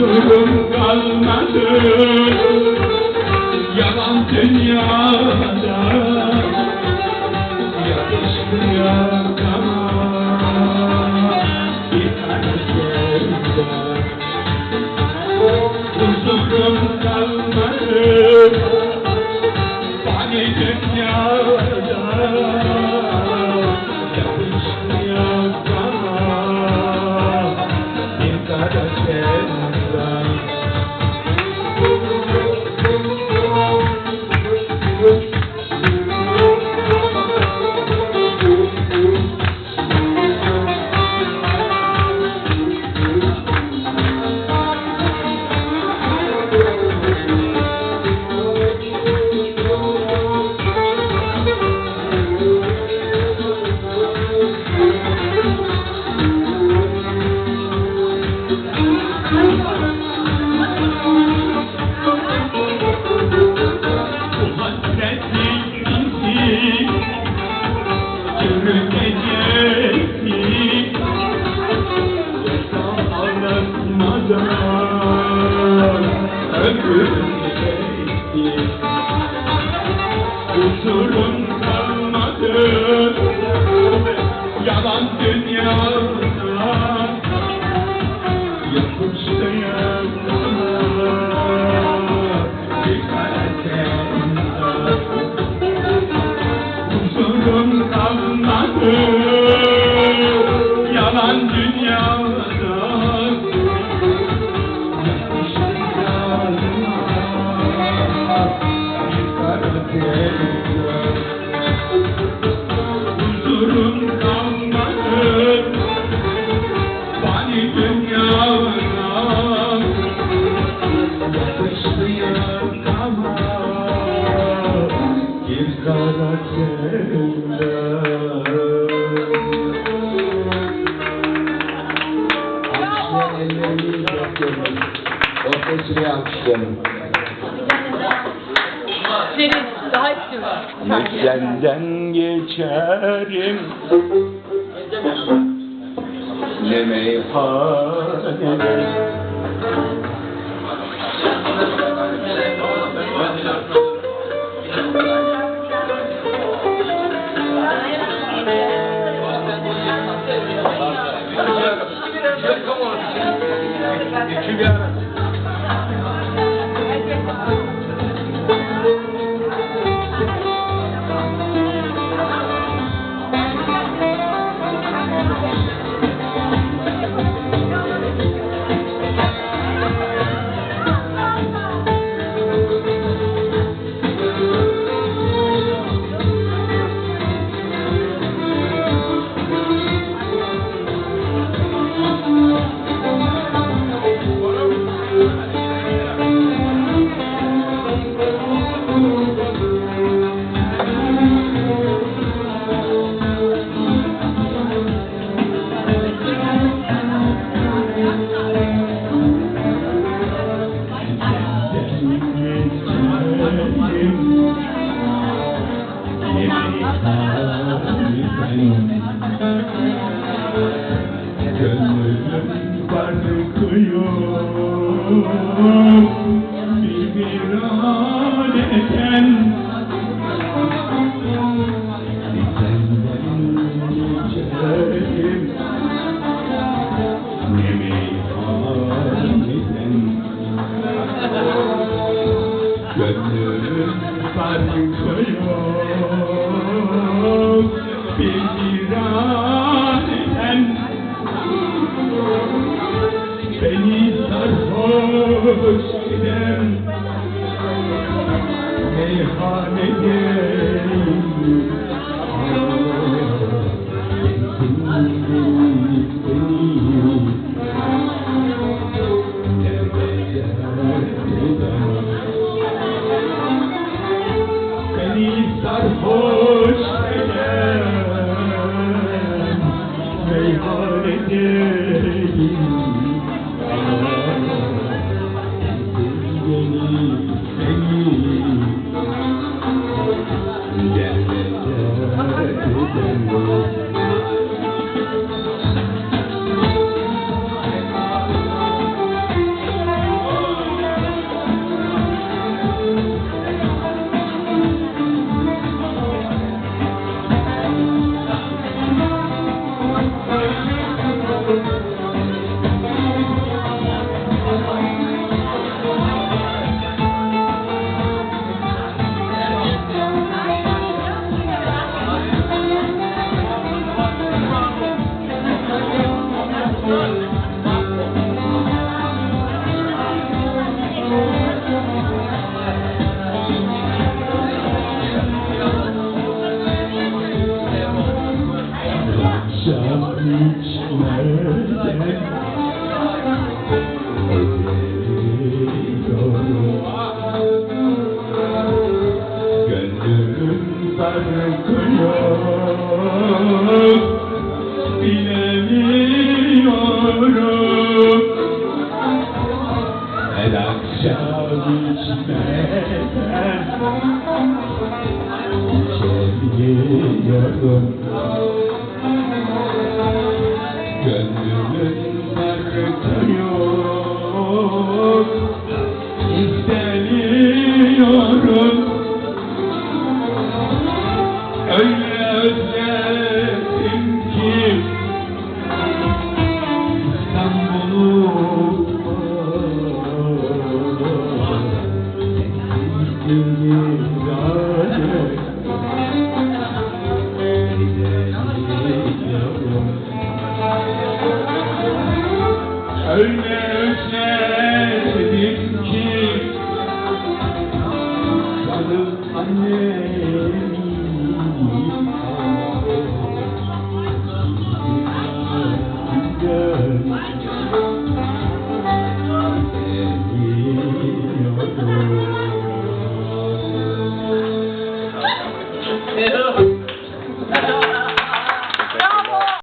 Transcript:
Huzurum kalmadı. Yalan dünyada. Yakışmıyor ama Yaşam ağlatmadan Orta sıraya alkışlıyorum. Seni daha istiyorum. Ne senden geçerim Ne meyhaneden Gönlüm sarkıyor bir viraneten Beni sarhoş sarhoş eden meyhanedeyim Beni, beni Yerlere eden içmeden ediyorum Gönlüm sarkıyor. Bilemiyorum Her akşam içmeden İçemiyorum Gönlümün sarkıyor İstemiyorum Öyle